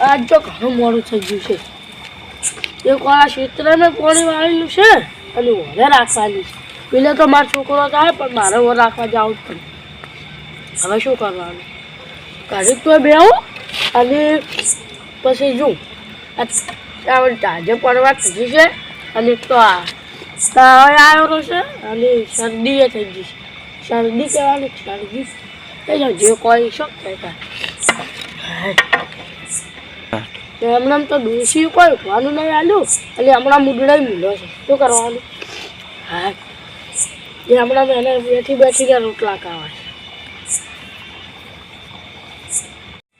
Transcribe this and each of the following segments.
આજ તો ઘણું મોડું થઈ ગયું છે. એક આ ક્ષેત્રને પાણી વાળેલું છે અને વધારે રાખવાની છે. પેલે તો મારો છોકરો થાય, પણ મારે ઓર રાખવા જવું જ પડે. હવે શું કરવાનું? ઘડીક તો બેહું અને પછી આ તાજે પડવા થઈ છે અને તો આ તાવ આવ્યો છે અને શરદી એ થઈ ગઈ છે. શરદી કહેવાની, શરદી. એ જો, જે કોઈ શોખ થાય હમણાં તો ડોસી કોઈ ઉઠવાનું નહીં આલું એટલે હમણાં મુડડા મૂલો છે. શું કરવાનું? હા એ હમણાં એને બેઠી બેઠીને રોટલા ખાવા.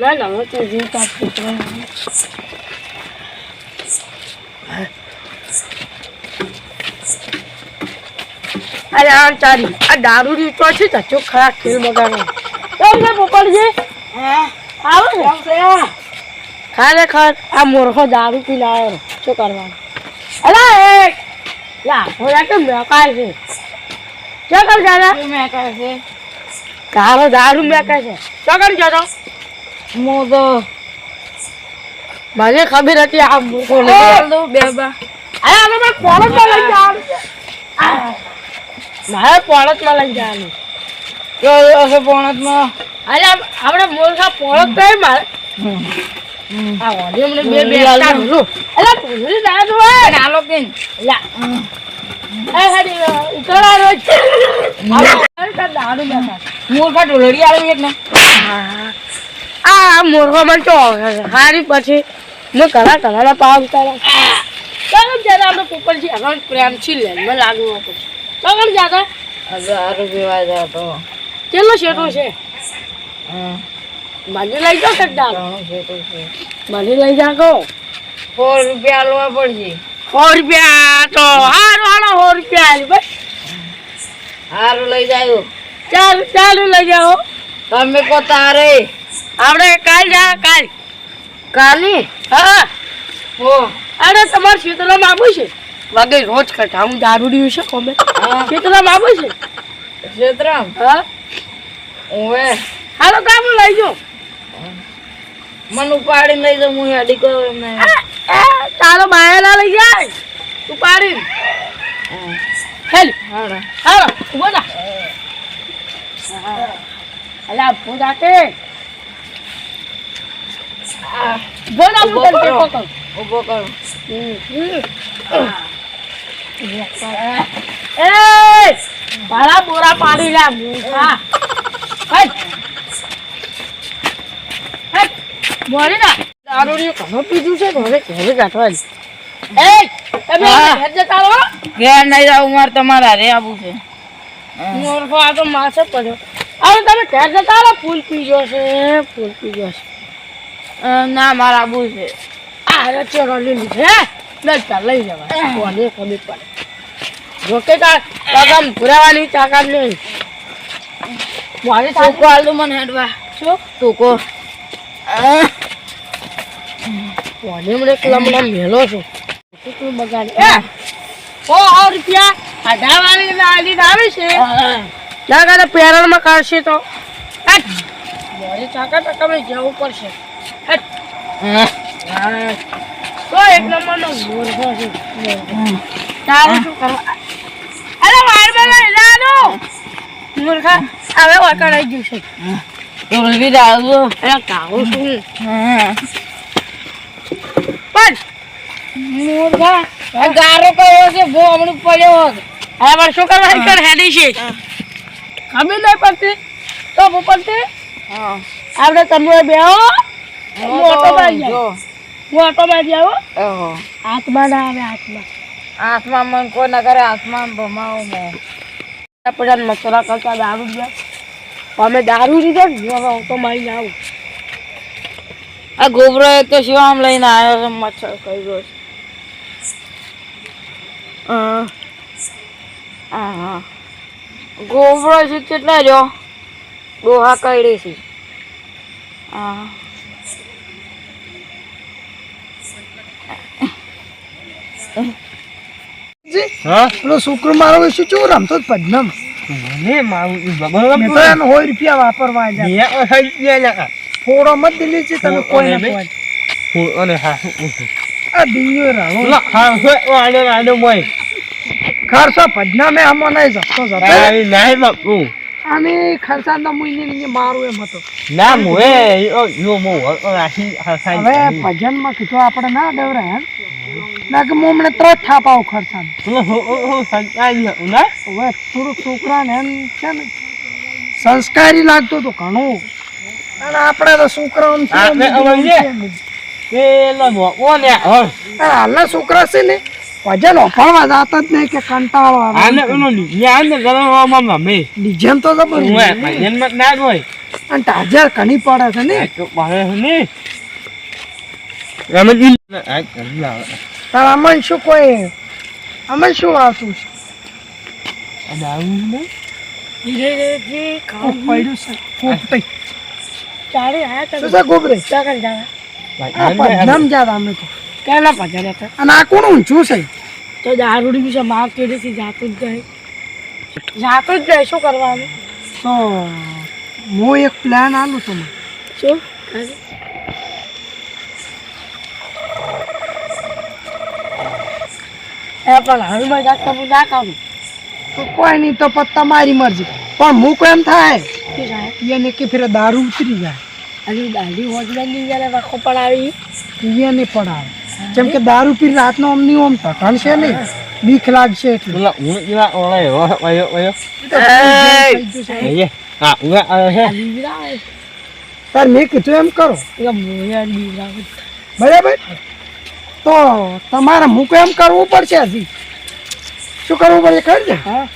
ના ના, હવે તો જીવ કાપ અરે આ ચારી આ દારૂ રીતો છે તો ખરા ખેલ બગાડો કેમ છે પોપડજી આવો છે? ખરેખર આ મોરખો દારૂ આવ્યો. શું કરવાનું? અલા એ લા થોડા કેમ મેકાય છે. શું કર જાના મેકાય છે? તારો દારૂ મેકાય છે. શું કરી જતો હું તો મને ખબર હતી આ ને બે બા અરે અમે કોણ લઈ જવાનું આ, મારે પોળતમાં લઈ જવાનું. કયો હશે પોણતમાં? અરે આપણે મોરખા પોળત તો મારે. આ ઓલી અમને બે બે ના. નાલો કિન લા. ઉતરા બેઠા. મૂર્ખા ઢોલડી આવી એક ને આ મોરખો મને તો હારી પછી મેં કલા કલાના પાવ ઉતાર્યા. ચાલો જરા આપણે પોપટ છે હવે પ્રેમથી લે મને લાગવું પડશે. ચાલો જાતા હજાર રૂપિયા જતો કેટલો શેટો છે? મને લઈ જાઓ સરદાર મને લઈ જાઓ. સો રૂપિયા આલવા પડશે. સો રૂપિયા તો હારું હારો સો રૂપિયા આલી બસ. સારું લઈ જાય ચાલ ચાલુ લઈ જાઓ તમે કો તારે. આપણે કાલ જા કાલ. કાલી? હા. ઓ અરે તમારે શીતળામાં બાબુ છે. વાગે રોજ કરતા હું દારૂ રહ્યું છે કોમે ક્ષેત્રામ આવે છે. ક્ષેત્રામ હા? ઓવે. હાલો તો લઈ જો મન ઉપાડીને લઈ જાઉં હું હેડી કહું એમને. તારો બાયલા લઈ જાય. તું પાડી હેલ. હાડા હાલો ઊભો થા. અલા ઊભો તે ઊભો થા હું ઊભો તને કરો. ટેકો કરું. હમ. એ મારા બોરા પાડી લે મૂર્ખા. મોરી ના. દારૂ ઘણો પીધું છે ઘરે ઘરે કાઢવા એ તમે. ઘેર જતા રહો. ઘેર નહીં જાવ મારે તમારે હારે આવવું છે. મોરખો આ તો માસે પડ્યો. હવે તમે ઘેર જતા રહો ફૂલ પીજો છે ફૂલ પીજો છે. ના મારે આબુ છે. આ રચેરો લીલી છે મેં ચાલ લઈ જવા કોને ખબર પડે. જોકે કા કાકા તાકાત નહીં. મારી ટોકો આલ મને હેડવા. શું? ટોકો. કોને મને કલમડા મેલો છું. તું બગાડ. એ સો સો રૂપિયા. અઢારવાની લાલી આવે છે. ના કરે પેરણમાં કરશે તો. મારી તાકાત તમે જવું પડશે. હા. તો એક નંબરનો મૂર્ખો છે તારે શું કરવા અરે મૂર્ખા હવે વકડાઈ ગયું છે. ટોલવી રાખજો અરે કાવું શું પણ મૂર્ખા આ ગારો કયો છે ભો હમણું પડ્યો. હવે પણ શું કરવા કર હેડી છે? ખબર નહીં પડતી. તો પડતી. હા. આપણે તમે બે મોટો હું મારી આવો? ઓહો. હાથમાં ના આવે હાથમાં. મન કોઈ ના કરે આસમાન ભમાવો મો. કરતા દારૂ ગયા અમે દારૂ લીધો ને હું હવે આવું. આ ગોબરો એ તો શિવામ લઈને આવ્યો છે મચ્છર કઈ ગયો છે. હા. હા ગોબરો છે કેટલા જો? ડોહા કઈડે છે. હા. પેલો છોકરો મારો વિશે ચો રમતો પદનમ ને મારું ઈ મેં બગડો તો એને હોય રૂપિયા વાપરવા ફોડો મત દિલી છે તમે કોઈ ના હું અને હા આ દિયો હા હો મોય. ખર્ચો ભજના મેં આમાં નહીં જતો જતો આઈ બાપુ અને ખર્ચા તો મુઈને ને મારું એમ હતો. ના મુએ યો યો મો આખી હસાઈ હવે ભજન ભજનમાં કીધું આપણે ના ડવરાય હે ના કે મો મને ત્રણ થાપાઓ ખરસાન હો હો હો સાઈ ના? હવે થોડુંક છોકરાને એમ છે ને સંસ્કારી લાગતું હતું ઘણું. અને આપણે તો છોકરાઓને આપણે હવે છે બધું. પેલો નો ને લે અને હાલના છોકરા છે ને ભજન ઓફાળવા જાતા જ નહીં કે કંટાળો આને એનો પેલો ન્યા ને ગરમ મમ્મા મે ડીજેમ તો જબર હું ભજનમાં ના હોય. અને તાજર ઘણી પડે છે ને? તો છે ને. ના તાર આમાં શું કોઈ અમે શું વાતું છે? ચારે આયા ગોબરે ચાકર જા આ ભજનામ જાત અમે તો. કેના પાછા હતા. અને આ કોણ ઊંચું છે? તો દારૂડી વિશે માર કેડેથી જાતું જ જાય. જાતું જ જાય શું કરવાનું? તો હું એક પ્લાન આલું તમને શું? એ પણ હવે જાત તમે ના કામ તો કોઈ નહીં તો પછી તમારી મરજી. પણ હું એમ થાય એને કે ફેર દારૂ ઉતરી જાય. અને દાઢી હોજવાની જયારે વખો પડાવી. એને પડાવે. જેમ કે દારૂ પી રાતનો અમની ઓમ ટકણ છે નહીં. બીક લાગશે એટલે. હું ઈલા ઓળે હો વયો વયો. છે. એ હા ઉગા આવે હે તાર મેં કીધું એમ કરો. બરાબર? તો તમારે મૂકો એમ કરવું પડશે હજી. શું કરવું પડે કરજે હા.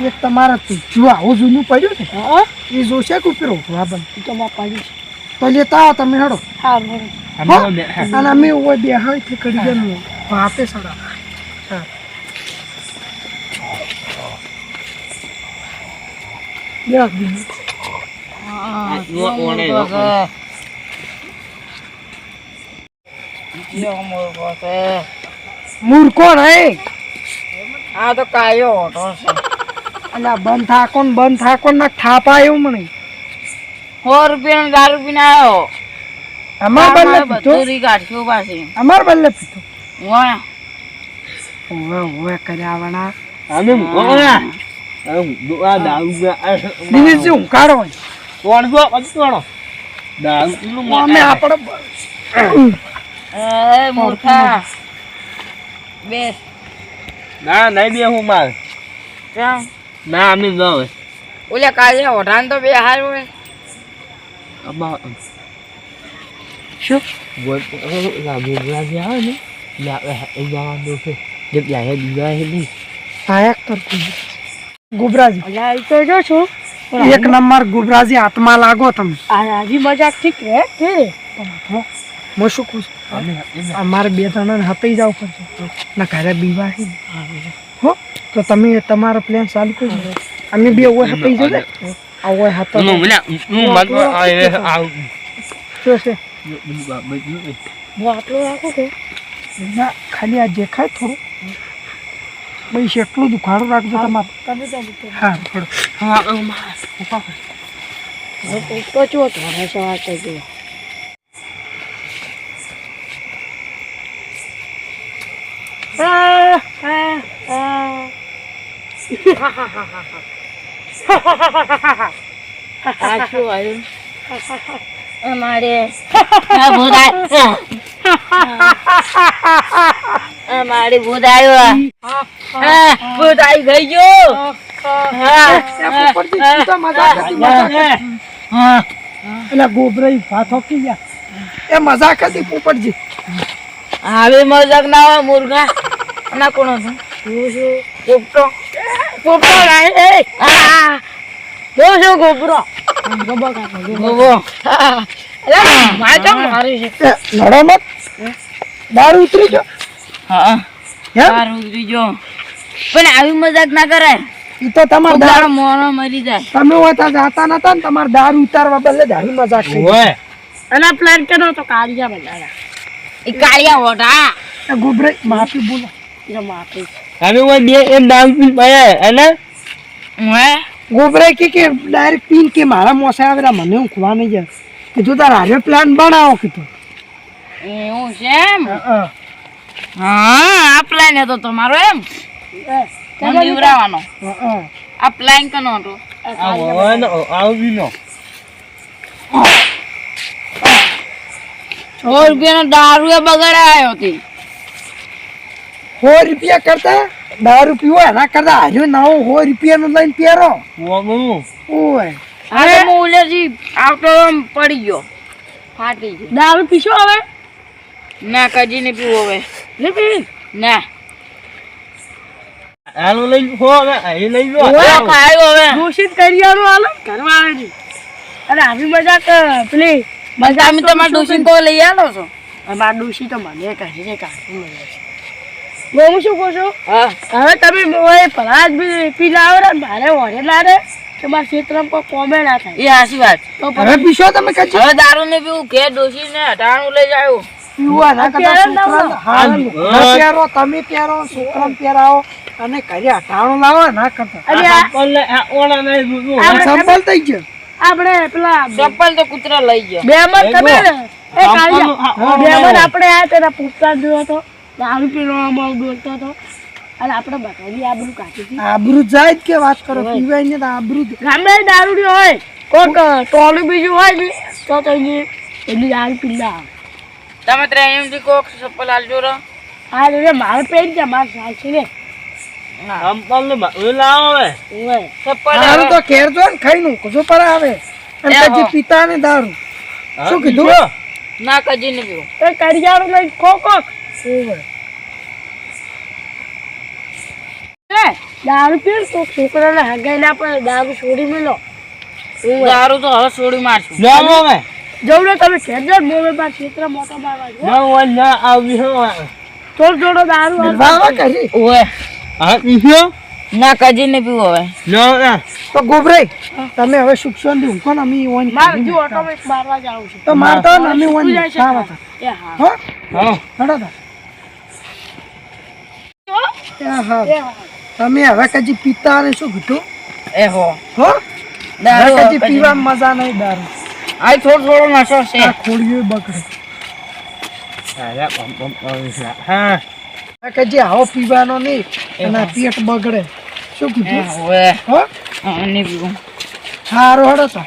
એક તમારા તું જો આવું જૂનું પડ્યું ને એ જોશે કે ઉપરો બરાબર એ તો માં પડી છે. તો લેતા આવો તમે હેડો. હા અને અમે ઓય બે હોયથી કરી દેનું વાપે સાડા. હા. ઓળે મૂર્ખો રે આ તો કાયો ઓટો અને આ બંધ થાકો બંધ થાકો ના થાપા એવું મને સો રૂપિયાનો દારૂ પીને આવ્યો. અમાર બલ્લે બધું પીધો. પાછી. અમાર વાહ ઓવે ઓવે અમે આ દારૂ દારૂ પીલું અમે આપણે એ મૂર્ખા. બેસ ના નહીં બે હું માર. ના અમે ન ઓલે કાલે ઓઢાન તો બે હાર હોય. અમાર શું બોલ là buồn ra giá nữa. Là em ra đâu thôi giúp hay đi ra hay đi સાયક તો ગુબરાજી અલ્યા એ તો જો છું એક નંબર ગુબરાજી હાથમાં લાગો તમે આ મજા મજાક ઠીક રે કે હું શું કહું અમારે બે જણાને હતાઈ જાવ પડશે ના ઘરે બીવાહી હો તો તમે તમારો પ્લાન ચાલુ કરો અમે બે ઓય હતાઈ જશે આ ઓય હતો nó mới là nó mà nó ai à શું છે હું આટલું રાખું કે ના ખાલી આ દેખાય થોડું બસ એટલું દુખાડું રાખજો તમારે. હા થોડું તો ચો તો હશે વાત કરી આ આ આ શું આવ્યું અમારે ભૂત અમારે ભૂત આવ્યો ભૂત આવી ગઈ ગયો. એટલે ગોબરાઈ ભાત હોકી ગયા એ મજાક હતી પોપટજી. આવી મજાક ના હોય મુર્ગા. ના કોણ હતું? હું શું પોપટો. પોપટો ગાય એ! આ! શું ગોબરો ગોબો કાકો ગોબો મારી છે? મત. દારૂ ઉતરી જો હા. હે? ઉતરી જો પણ આવી મજાક ના કરાય ઈ તો તમાર દાળ દારૂ મોનો મરી જાય. તમે હોતા ત્યાં જાતા નતા ને તમારે દારૂ ઉતારવા બદલે દારૂ મજાક કરી ôi અને પ્લાન કેનો તો કાળિયા બનાવ્યા. એ કાળિયા ઓઢા. એ ગોબરાઈ માફી બોલો. એ માફી kami mau dia yang dalam pin bayar ana હે કે કે ડાયરેક્ટ પીન કે મારા મોસે આવેલા મને હું ખવા નહીં જાય. કીધું તાર આજે પ્લાન બનાવો કીધું એવું છે એમ? હા, હા. આ પ્લાન હતો તમારો એમ? બીવરાવાનો. આ પ્લાન કનો હતો? આવીનો. સો રૂપિયાનો દારૂ એ બગાડાયો હતી સો રૂપિયા કરતા દારૂ પીવો એના કરતા હાર્યો નવો સો રૂપિયાનું લઈને પહેરો. ઓય. હું આવતો પડી ગયો. ફાટી ગયો. દારૂ પીશો હવે? ના કજી ને પીવો હવે. નહીં પીવી? ના. આનું લઈ હો હવે અહીં લઈ લો ઓય ખાયો હવે. દૂષિત કરિયાનું હાલો. ઘરમાં આવે અરે આવી મજાક પેલી મજા તમે તમારા કોઈ લઈ આલો છો. અમારા ડોશી તો મને કહે છે મળે છે. હું શું કહું છું? હવે તમે મોએ બી પી લાવો ને મારે ઓરે લારે કે મારા ક્ષેત્રમાં કોઈ કોમે ના થાય. એ હાસી વાત. તો હવે પીશો તમે કચ્છી? હવે દારૂ ને પીવું ઘેર ડોસી ને હટાણું લઈ જાયો તમે પહેરો છોકરાને પહેરાવો અને ઘરે હટાણું લાવો ના કરતા સંભળ થઈ ગયો. આપણે પેલા ચપ્પલ તો કૂતરા લઈ ગયો. બે મત તમે ને એ કાઢી હા, બે મત આપણે આ તેના પુસ્તક જોયો હતો દારૂ પીવામાં ડોલતો હતો. અને આપણે બતાવી આબરૂ કાઢી આબરૂ જાય જ કે વાત કરો પીવાય ને આબરૂ. ગામડે દારૂ હોય. કોક ટોલું બીજું હોય ને તો તો એની દારૂ પીલા આવે. તમે ત્રણ એમથી કોક ચપ્પલ આલજો રો. હા રે મારે પેન છે મારે સાલ છે ને ચપ્પલ ને લાવો હવે. ચપ્પલ દારૂ તો ઘેર જો ને ખાઈ નું કશું પર આવે. અને પછી પિતા ને દારૂ. શું કીધું? ના કજી ને પીવું. એ કરિયાણું લઈ કોક. એ, દારૂ પી ને તો છોકરાને હગાઈ ના પડે દારૂ છોડી મેલો. દારૂ તો હવે છોડી મારશું. લાવો હવે જવું ને તમે જાઓ મોમે બાર ક્ષેત્ર મોટો મારવા જો ના ના આવી હો. તો જોડો દારૂ બાવા કરી. ઓય હા પીશો ના કજી ને પીવો હવે. ના ના તો ગોબરે તમે હવે શિક્ષણ દી ને અમે ઓન માર જો ઓટોમેટિક મારવા જાવ છું. તો મારતા હોય ને અમે ઓન હા. હા? હડો હા. એ હા તમે હવે કજી પીતા ને શું કીધું એ હો. હો? દારૂ કજી પીવા મજા નહીં દારૂ. આ થોડો થોડો નશો છે. આ ખોડીઓ બગડે. હા. કજી આવો પીવાનો નહીં અને આ પેટ બગડે. શું કીધું? હો નહીં પીવું સારું હડો તા.